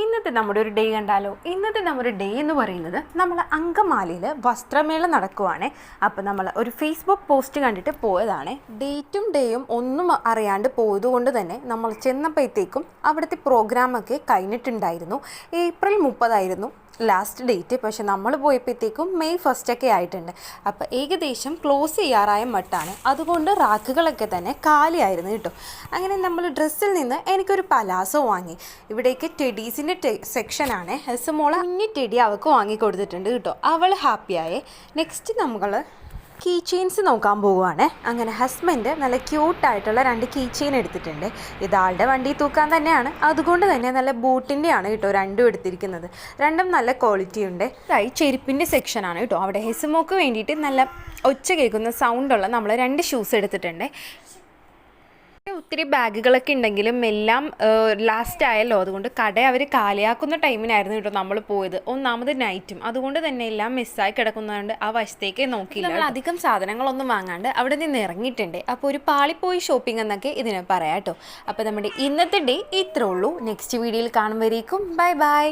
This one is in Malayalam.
ഇന്നത്തെ നമ്മുടെ ഒരു ഡേ കണ്ടാലോ? ഇന്നത്തെ നമ്മുടെ ഡേ എന്ന് പറയുന്നത് നമ്മൾ അങ്കമാലിയിൽ വസ്ത്രമേള നടക്കുവാണ്. അപ്പോൾ നമ്മൾ ഒരു ഫേസ്ബുക്ക് പോസ്റ്റ് കണ്ടിട്ട് പോയതാണ്. ഡേറ്റും ഡേയും ഒന്നും അറിയാണ്ട് പോയതുകൊണ്ട് തന്നെ നമ്മൾ ചെന്നപ്പോഴത്തേക്കും അവിടുത്തെ പ്രോഗ്രാമൊക്കെ കഴിഞ്ഞിട്ടുണ്ടായിരുന്നു. ഏപ്രിൽ മുപ്പതായിരുന്നു. ലാസ്റ്റ് ഡേറ്റ് പക്ഷെ നമ്മൾ പോയപ്പോഴത്തേക്കും മെയ് ഫസ്റ്റൊക്കെ ആയിട്ടുണ്ട്. അപ്പോൾ ഏകദേശം ക്ലോസ് ചെയ്യാറായ മട്ടാണ്. അതുകൊണ്ട് റാക്കുകളൊക്കെ തന്നെ കാലിയായിരുന്നു കേട്ടോ. അങ്ങനെ നമ്മൾ ഡ്രസ്സിൽ നിന്ന് എനിക്കൊരു പലാസോ വാങ്ങി. ഇവിടേക്ക് ടെഡീസിന്റെ സെക്ഷനാണ് മോളെ കുഞ്ഞി ടെഡി അവൾക്ക് വാങ്ങി കൊടുത്തിട്ടുണ്ട് കേട്ടോ അവൾ ഹാപ്പിയായേ നെക്സ്റ്റ് നമ്മൾ കീ ചെയിൻസ് നോക്കാൻ പോവുകയാണ്. അങ്ങനെ ഹസ്ബൻഡ് നല്ല ക്യൂട്ടായിട്ടുള്ള രണ്ട് കീ ചെയിൻ എടുത്തിട്ടുണ്ട്. ഇതാളുടെ വണ്ടി തൂക്കാൻ തന്നെയാണ്. അതുകൊണ്ട് തന്നെ നല്ല ബൂട്ടിന്റെയാണ് കേട്ടോ രണ്ടും എടുത്തിരിക്കുന്നത്. രണ്ടും നല്ല ക്വാളിറ്റി ഉണ്ട്. ഇതായി ചെരുപ്പിന്റെ സെക്ഷനാണ് കേട്ടോ. അവിടെ ഹെസുമോക്ക് വേണ്ടിയിട്ട് നല്ല ഒച്ച കേൾക്കുന്ന സൗണ്ടുള്ള നമ്മൾ രണ്ട് ഷൂസ് എടുത്തിട്ടുണ്ട്. ഒത്തിരി ബാഗുകളൊക്കെ ഉണ്ടെങ്കിലും എല്ലാം ലാസ്റ്റ് ആയല്ലോ. അതുകൊണ്ട് കട അവർ കാലിയാക്കുന്ന ടൈമിനായിരുന്നു കേട്ടോ നമ്മൾ പോയത്. ഒന്നാമത് നൈറ്റും അതുകൊണ്ട് തന്നെ എല്ലാം മിസ്സായി കിടക്കുന്നതുകൊണ്ട് ആ വശത്തേക്ക് നോക്കിയില്ല നമ്മൾ അധികം സാധനങ്ങളൊന്നും വാങ്ങാണ്ട് അവിടെ നിന്ന് ഇറങ്ങിയിട്ടുണ്ട്. അപ്പോൾ ഒരു പാളിപ്പോയി ഷോപ്പിംഗ് എന്നൊക്കെ ഇതിനെ പറയാം കേട്ടോ. അപ്പോൾ നമ്മുടെ ഇന്നത്തെ ഡേ ഇത്രേ ഉള്ളൂ. നെക്സ്റ്റ് വീഡിയോയിൽ കാണുമ്പോഴേക്കും. Bye bye